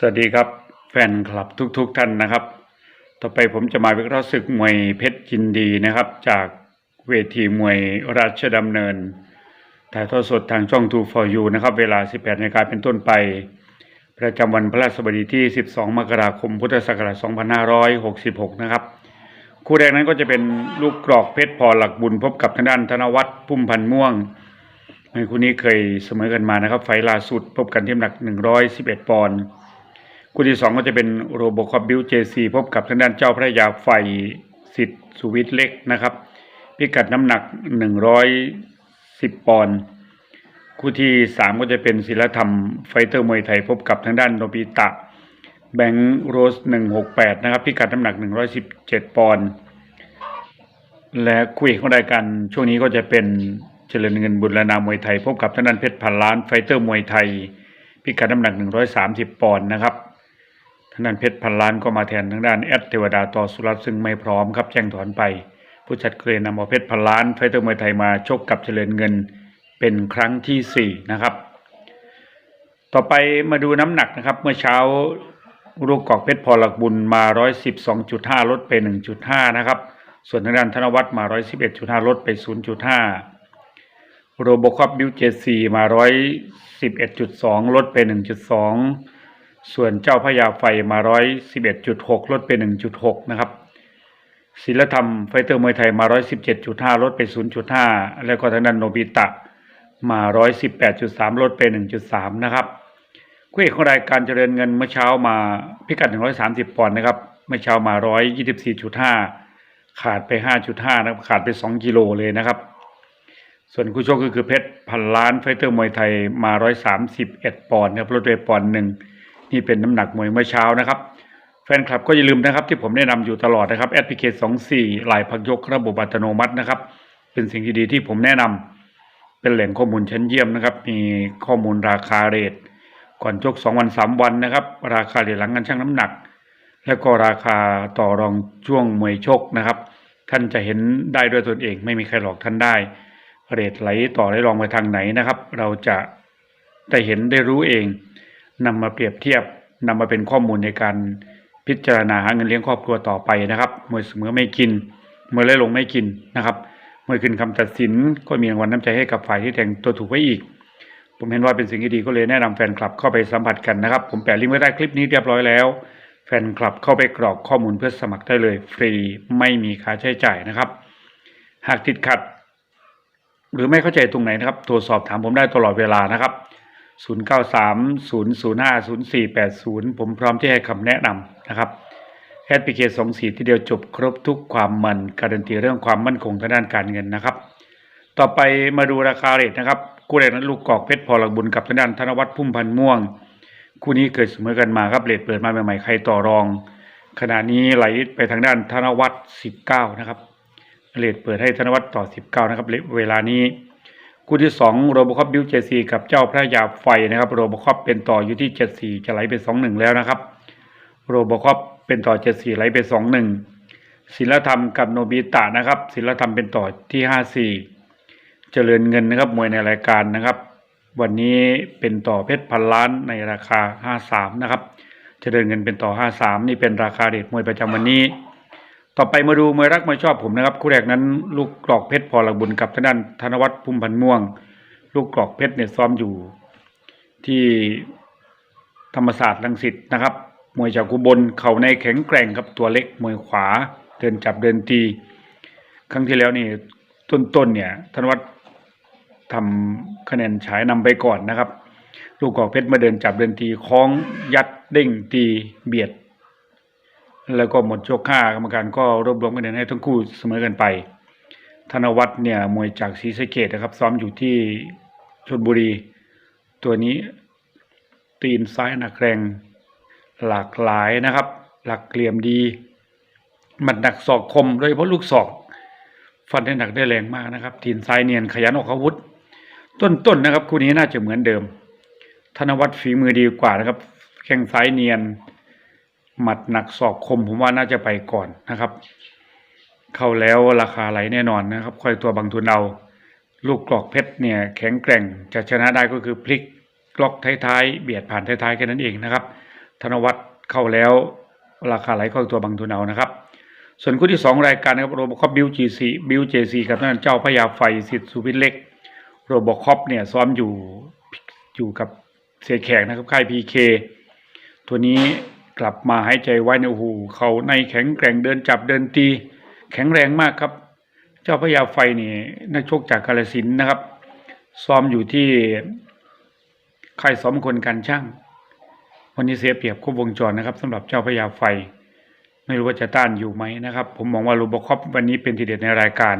สวัสดีครับแฟนคลับทุกๆทท่านนะครับ ต่อไปผมจะมาวิเคราะห์ศึกมวยเพชรยินดีนะครับ จากเวทีมวยราชดำเนิน ถ่ายทอดสดทางช่อง 2 for you นะครับ เวลา 18นาฬิกาเป็นต้นไป ประจำวันพระราชบดีที่ 12 มกราคมพุทธศักราช2566 นะครับ คู่แรกนั้นก็จะเป็นลูกกรอกเพชรพอหลักบุญพบกับทางด้านธนวัฒน์พุ่มพันธ์ม่วงในคู่นี้เคยเสมอกันมานะครับ ไฟล่าสุดพบกันที่น้ำหนัก 111 ปอนด์ คู่ที่สองก็จะเป็นโรโบคอปบิวเจซีพบกับทางด้านเจ้าพระยาไฟสิทธิ์สุวิทย์เล็กนะครับ พิกัดน้ำหนัก 110 ปอนด์คู่ที่สามก็จะเป็นศิลธรรมไฟเตอร์มวยไทยพบกับทางด้านโนบิตะ แบงค์โรส 168 นะครับ พิกัดน้ำหนัก 117 ปอนด์และคุยของรายการช่วงนี้ก็จะเป็นเจริญเงินบุญละนามวยไทย พบกับทางด้านเพชรพันล้านไฟเตอร์มวยไทย พิกัดน้ำหนัก 130 ปอนด์นะครับางด้านเพชรพันล้านก็มาแทนทางด้านแอดเทวดาต่อสุรัตน์ซึ่งไม่พร้อมครับแจ้งถอนไป ผู้จัดเคลนนำเอาเพชรพันล้านไฟเตอร์มวยไทยมาชกกับเจริญเงินเป็นครั้งที่4นะครับ ต่อไปมาดูน้ำหนักนะครับ เมื่อเช้าลูกกอกเพชรพอหลักบุญมา112.5ลดไป1.5นะครับ ส่วนทางด้านธนวัฒน์มา111.5ลดไป0.5โรโบคอปบิวเจซีมา111.2ลดไป1.2ส่ ส่วนเจ้าพญาไฟมา111.6ลดไป1.6นะครับศิลธรรมไฟเตอร์มวยไทยมา117.5ลดไป0.5แล้วก็ทางด้านโนบิตะมา118.3ลดไป1.3นะครับคู่เอกของรายการเจริญเงินเมื่อเช้ามาพิกัด130ปอนด์นะครับเมื่อเช้ามา124.5ขาดไป5.5นะครับขาดไป2กิโลเลยนะครับ ส่วนคู่ชกก็คือเพชรพันล้านไฟเตอร์มวยไทยมา131ปอนด์นะครับลดไปปอนด์หนึ่ง นี่เป็นน้ำหนักมวยเมื่อเช้านะครับ แฟนคลับก็อย่าลืมนะครับ ที่ผมแนะนำอยู่ตลอดนะครับแอดพลิเคชัน24ลายพักยกระบบอัตโนมัตินะครับ เป็นสิ่งที่ดีที่ผมแนะนำเป็นแหล่งข้อมูลชั้นเยี่ยมนะครับ มีข้อมูลราคาเรทก่อนชก2วัน3วันนะครับ ราคาเรทหลังการชั่งน้ำหนัก แล้วก็ราคาต่อรองช่วงมวยชกนะครับ ท่านจะเห็นได้ด้วยตนเองไม่มีใครหลอกท่านได้เรทไหลต่อไหลรองไปทางไหนนะครับ เราจะได้เห็นได้รู้เอง นำมาเปรียบเทียบนำมาเป็นข้อมูลในการพิจารณาหาเงินเลี้ยงครอบครัวต่อไปนะครับเมวยเสมอไม่กิน เมวยไล่ลงไม่กินนะครับ เมวยขึ้นคำตัดสินก็มีรางวัลน้ำใจให้กับฝ่ายที่แต่งตัวถูกไว้อีก ผมเห็นว่าเป็นสิ่งที่ดีก็เลยแนะนำแฟนคลับเข้าไปสัมผัสกันนะครับ ผมแปะลิงก์ไว้ใต้คลิปนี้เรียบร้อยแล้ว แฟนคลับเข้าไปกรอกข้อมูลเพื่อสมัครได้เลย ฟรีไม่มีค่าใช้จ่ายนะครับ หากติดขัด หรือไม่เข้าใจตรงไหนนะครับโทรสอบถามผมได้ตลอดเวลานะครับ 0930050480 ผมพร้อมที่ให้คำแนะนำนะครับแอดพลิเคชัน24ที่เดียวจบครบทุกความมันการันตีเรื่องความมั่นคงทางด้านการเงินนะครับ ต่อไปมาดูราคาเรทนะครับกู้แรกนั้นลูกกอกเพชรพอหลักบุญกับทางด้านธนวัฒน์พุ่มพันธ์ม่วง คู่นี้เกิดเสมอกันมาครับเรทเปิดมาใหม่ๆใครต่อรอง ขณะนี้ไหลไปทางด้านธนวัฒน์19 นะครับเรทเปิดให้ธนวัฒน์ต่อ 19 นะครับเวลานี้ คู่ที่2โรบคอปบิวเจซีกับเจ้าพระยาไฟนะครับโรบคอปเป็นต่ออยู่ที่74จะไหลไป21แล้วนะครับโรบคอปเป็นต่อ74ไหลไป21ศิลธรรมกับโนบิตะนะครับศิลธรรมเป็นต่อที่54เจริญเงินนะครับมวยในรายการนะครับ วันนี้เป็นต่อเพชรพันล้านในราคา53นะครับ เจริญเงินเป็นต่อ53นี่เป็นราคาเด็ดมวยประจำวันนี้ ต่อไปมาดูมวยรักมวยชอบผมนะครับ คู่แรกนั้น ลูกกรอกเพชรพอหลักบุญกับทางด้านธนวัฒน์พุ่มพันม่วง ลูกกรอกเพชรเนี่ยซ้อมอยู่ที่ธรรมศาสตร์ลังสิตนะครับ มวยจากกุบลเข่าในแข็งแกร่งครับตัวเล็กมวยขวา เดินจับเดินตี ครั้งที่แล้วนี่ต้นๆเนี่ยธนวัฒน์ทำคะแนนฉายนำไปก่อนนะครับ ลูกกรอกเพชรมาเดินจับเดินตีคล้องยัดเด้งตีเบียด แล้วก็หมดยกห้ากรรมการก็รวบรวมคะแนนให้ทั้งคู่เสมอกันไป ธนวัฒน์เนี่ยมวยจากศรีสะเกดนะครับ ซ้อมอยู่ที่ชลบุรี ตัวนี้ตีนซ้ายหนักแรงหลากหลายนะครับ หลักเหลี่ยมดีหมัดหนักศอกคมโดยเฉพาะลูกศอก ฟันได้หนักได้แรงมากนะครับ ทีนซ้ายเนียนขยันออกอาวุธ ต้นๆนนะครับคู่นี้น่าจะเหมือนเดิม ธนวัฒน์ฝีมือดีกว่านะครับ แข้งซ้ายเนียน หมัดหนักศอกคมผมว่าน่าจะไปก่อนนะครับ เข้าแล้วราคาไหลแน่นอนนะครับค่อยตัวบางทุนเอาลูกกรอกเพชรเนี่ยแข็งแกร่งจะชนะได้ก็คือพลิกกล็อกท้ายๆเบียดผ่านท้ายๆแค่นั้นเองนะครับ ธนวัฒน์เข้าแล้วราคาไหลเข้าตัวบางทุนเอานะครับส่วนคู่ที่สองรายการนะครับโรบอคอปบิวจีซีบิวเจซีกับนั่นเจ้าพญาไฟสิทธิ์สุวิทเล็กโรบอคอปเนี่ยซ้อมอยู่อยู่กับเสียแขกนะครับค่ายพีเคตัวนี้ กลับมาหายใจไว้ในโอ้โหเขาในแข็งแกร่งเดินจับเดินตี แข็งแรงมากครับ เจ้าพญาไฟนี่นักชกจากกาลสินนะครับ ซ้อมอยู่ที่ค่ายซ้อมคนกันช่าง วันนี้เสียเปรียบครบวงจรนะครับสำหรับเจ้าพญาไฟ ไม่รู้ว่าจะต้านอยู่ไหมนะครับ ผมมองว่าโรบอคอปวันนี้เป็นทีเด็ดในรายการ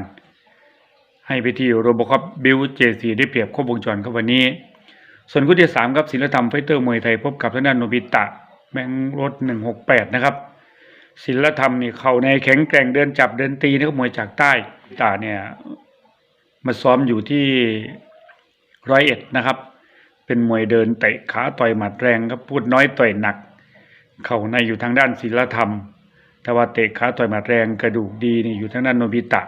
ให้ไปที่โรบอคอปบิวเจซีได้เปรียบครบวงจรครับวันนี้ ส่วนคู่ที่สามครับศิลธรรมไฟเตอร์มวยไทยพบกับทางด้านโนบิตะ แบงค์รถหนึ่งหกแปดนะครับ ศิลธรรมนี่เขาในแข็งแกร่งเดินจับเดินตีนะครับมวยจากใต้ตาเนี่ยมาซ้อมอยู่ที่ร้อยเอ็ดนะครับ เป็นมวยเดินเตะขาต่อยหมัดแรงครับพูดน้อยต่อยหนัก เข่าในอยู่ทางด้านศิลธรรม แต่ว่าเตะขาต่อยหมัดแรงกระดูกดีนี่อยู่ทางด้านโนบิตะ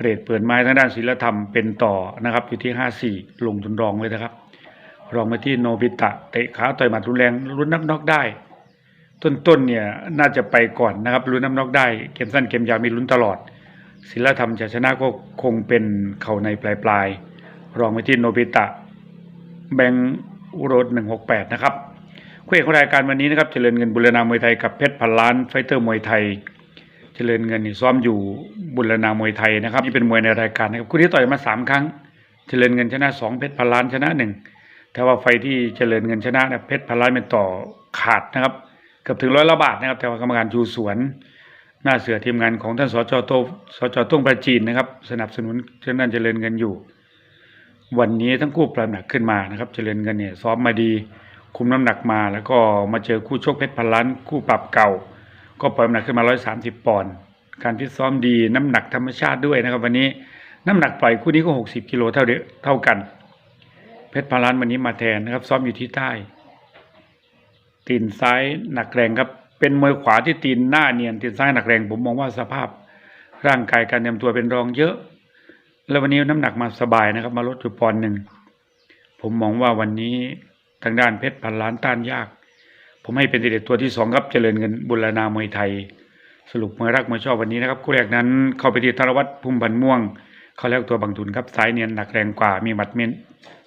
เรทเปิดไม้ทางด้านศิลธรรมเป็นต่อนะครับ อยู่ที่ห้าสี่ลงทุนรองไว้นะครับ รองมาที่โนบิตะเตะขาต่อยหมัดรุนแรงลุ้นนับน็อกได้ ต้นๆเนี่ยน่าจะไปก่อนนะครับลุ้นน้ำนอกได้เกมสั้นเกมยาวมีลุ้นตลอด ศิลธรรมจะชนะก็คงเป็นเข่าในปลายปลายๆรองไปที่โนบิตะ แบงค์อุโรดหนึ่งหกแปดนะครับคู่เอกของรายการวันนี้นะครับเจริญเงินบุรณามวยไทยกับเพชรพันล้านไฟเตอร์มวยไทย เจริญเงินนี่ซ้อมอยู่บุรณามวยไทยนะครับนี่เป็นมวยในรายการนะครับคู่ที่ต่อยมาสามครั้ง เจริญเงินชนะสองเพชรพันล้านชนะหนึ่งแต่ว่าไฟที่เจริญเงินชนะเนี่ยเพชรพันล้านเป็นต่อขาดนะครับ เกือบถึงร้อยละบาทนะครับ แต่ว่ากรรมการชูสวนหน้าเสือทีมงานของท่านสจโตสจตุ้งประจีนนะครับ สนับสนุนเช่นนั้นเจริญเงินอยู่ วันนี้ทั้งคู่ปรับหนักขึ้นมานะครับ เจริญเงินเนี่ยซ้อมมาดี คุมน้ำหนักมา แล้วก็มาเจอคู่ชกเพชรพันล้านคู่ปรับเก่า ก็ปล่อยน้ำหนักขึ้นมา130ปอนด์การฟิตซ้อมดีน้ำหนักธรรมชาติด้วยนะครับ วันนี้น้ำหนักปล่อยคู่นี้ก็60กิโลเท่าเดิมเท่ากัน เพชรพันล้านวันนี้มาแทนนะครับ ซ้อมอยู่ที่ใต้ ตีนซ้ายหนักแรงครับ เป็นมวยขวาที่ตีนหน้าเนียนตีนซ้ายหนักแรง ผมมองว่าสภาพร่างกายการเตรียมตัวเป็นรองเยอะ แล้ววันนี้น้ำหนักมาสบายนะครับ มาลดอยู่ปอนหนึ่งผมมองว่าวันนี้ทางด้านเพชรพันล้านต้านยาก ผมให้เป็นทีเด็ดตัวที่สองครับเจริญเงินบุรณามวยไทย สรุปมวยรักมวยชอบวันนี้นะครับคู่แรกนั้น เข้าไปที่ธนวัฒน์พุ่มพันม่วง เขาเรียกตัวบางทุนครับซ้ายเนียนหนักแรงกว่ามีหมัดเม้น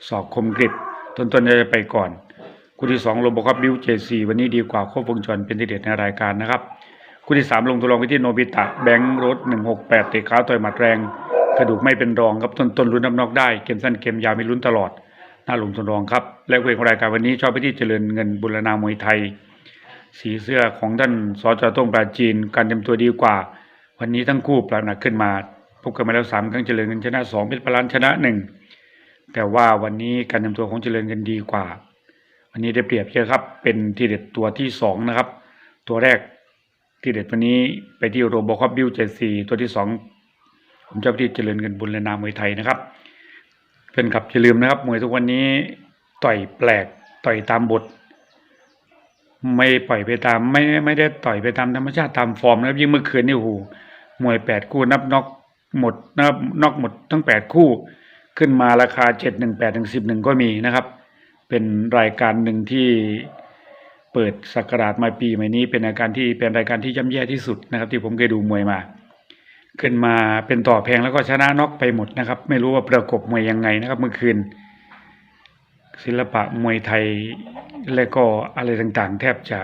ศอกคมกริบต้นๆจะไปก่อน คู่ที่สองลงบอกครับบิวเจซีวันนี้ดีกว่าครบวงจรเป็นที่เด็ดในรายการนะครับคู่ที่สามลงตัวรองไปที่โนบิตะแบงค์รถหนึ่งหกแปดเตะขาต่อยหมัดแรงกระดูกไม่เป็นรองครับต้นต้นลุ้นน้ำนอกได้เกมสั้นเกมยาวมีลุ้นตลอดน่าลงทุนรองครับ และเวทของรายการวันนี้ชอบไปที่เจริญเงินบุรณามวยไทย สีเสื้อของท่านสจต้งปราจีน การเตรียมตัวดีกว่า วันนี้ทั้งคู่ปรับหนักขึ้นมาพบกันมาแล้วสามครั้งเจริญเงินชนะสองเพชรพลันชนะหนึ่งแต่ว่าวันนี้การเตรียมตัวของเจริญเงินดีกว่า นนี้ได้เปรียบเยอะครับ เป็นทีเด็ดตัวที่สองนะครับ ตัวแรกทีเด็ดวันนี้ไปที่โรบอคอปบิวเจซีตัวที่สองผมเจ้าที่เจริญเงินบุญและนามมวยไทยนะครับเป็นกับอย่าลืมนะครับมวยทุกวันนี้ต่อยแปลกต่อยตามบท ไม่ปล่อยไปตามไม่ไม่ได้ต่อยไปตามธรรมชาติตามฟอร์มนะครับยิ่งเมื่อคืนนี่โอ้โหมวยแปดคู่นับน็อกหมดนะครับน็อกหมดทั้งแปดคู่ ขึ้นมาราคาเจ็ดหนึ่งแปดถึงสิบหนึ่งก็มีนะครับ เป็นรายการหนึ่งที่เปิดสักราชมาปีใหม่นี้ เป็นรายการที่เป็นรายการที่ย่ำแย่ที่สุดนะครับ ที่ผมเคยดูมวยมา ขึ้นมาเป็นต่อแพงแล้วก็ชนะน็อกไปหมดนะครับ ไม่รู้ว่าประกบมวยยังไงนะครับเมื่อคืน ศิลปะมวยไทยและก็อะไรต่างๆ แทบจะ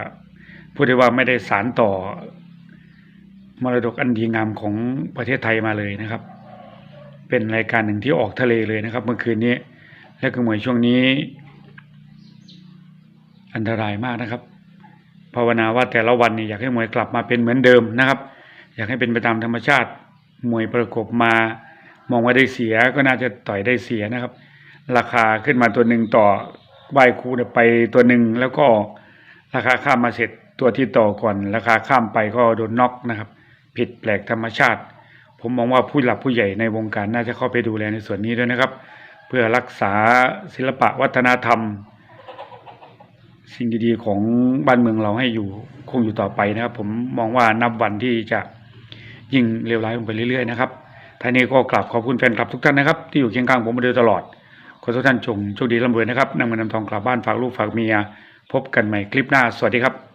พูดได้ว่าไม่ได้สารต่อมรดกอันดีงามของประเทศไทยมาเลยนะครับ เป็นรายการหนึ่งที่ออกทะเลเลยนะครับ เมื่อคืนนี้และก็มวยช่วงนี้ อันตรายมากนะครับ ภาวนาว่าแต่ละวันนี่อยากให้มวยกลับมาเป็นเหมือนเดิมนะครับ อยากให้เป็นไปตามธรรมชาติ มวยประกบมามองว่าได้เสียก็น่าจะต่อยได้เสียนะครับ ราคาขึ้นมาตัวหนึ่งต่อใบคูไปตัวหนึ่งแล้วก็ราคาข้ามมาเสร็จตัวที่ต่อก่อน ราคาข้ามไปก็โดนน็อกนะครับ ผิดแปลกธรรมชาติ ผมมองว่าผู้หลักผู้ใหญ่ในวงการน่าจะเข้าไปดูแลในส่วนนี้ด้วยนะครับ เพื่อรักษาศิลปะวัฒนธรรม สิ่งดีๆของบ้านเมืองเราให้อยู่คงอยู่ต่อไปนะครับ ผมมองว่านับวันที่จะยิ่งเลวร้ายลงไปเรื่อยๆนะครับท่านี้ก็กลับขอบคุณแฟนคลับทุกท่านนะครับ ที่อยู่เคียงข้างผมมาโดยตลอด ขอทุกท่านจงโชคดีร่ำรวยนะครับนำเงินนำทองกลับบ้านฝากลูกฝากเมีย พบกันใหม่คลิปหน้า สวัสดีครับ